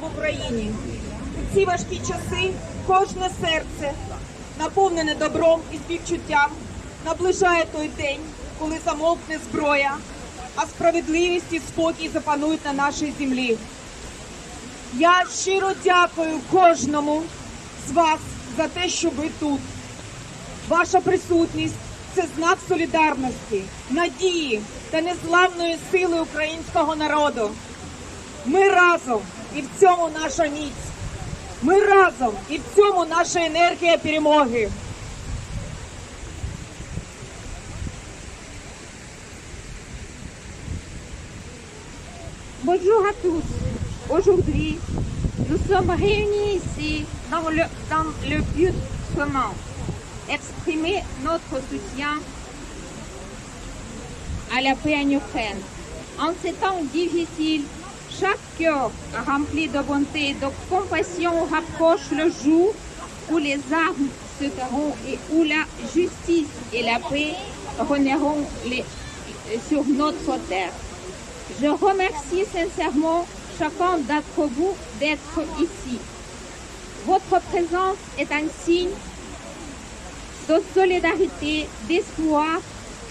в Україні. У ці важкі часи кожне серце, наповнене добром і співчуттям, наближає той день, коли замовкне зброя, а справедливість і спокій запанують на нашій землі. Я щиро дякую кожному з вас за те, що ви тут. Ваша присутність це знак солідарності, надії та незламної сили українського народу. Ми разом і в цьому наша міць. Ми разом і в цьому наша енергія перемоги. Bonjour à tous. Aujourd'hui, nous sommes réunis ici dans le, dans le but commun. Exprimer notre soutien à la paix en Ukraine. En ces temps difficiles, chaque cœur rempli de bonté et de compassion rapproche le jour où les armes se tairont et où la justice et la paix régneront les- sur notre terre. Je remercie sincèrement chacun d'entre vous d'être ici. Votre présence est un signe de solidarité, d'espoir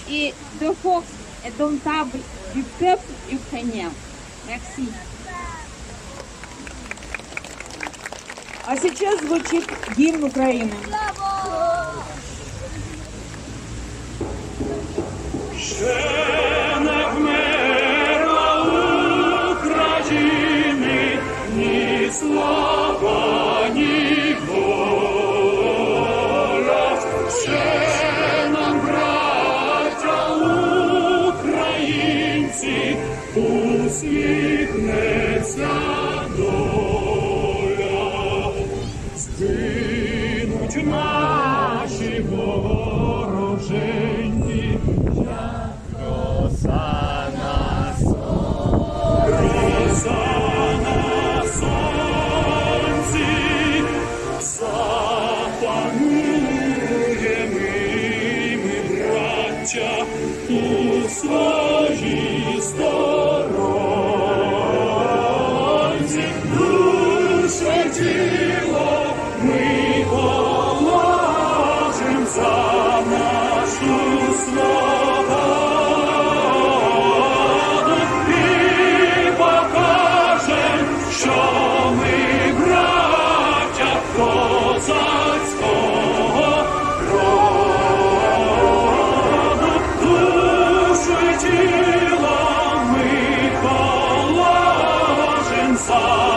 et de force indomptable du peuple ukrainien. Merci. А сейчас звучит гимн України. Усміхнеться доля. Згинуть наші вороженьки, як роса на сонці. Ми, ми, у своїй тіло ми за нашу славу.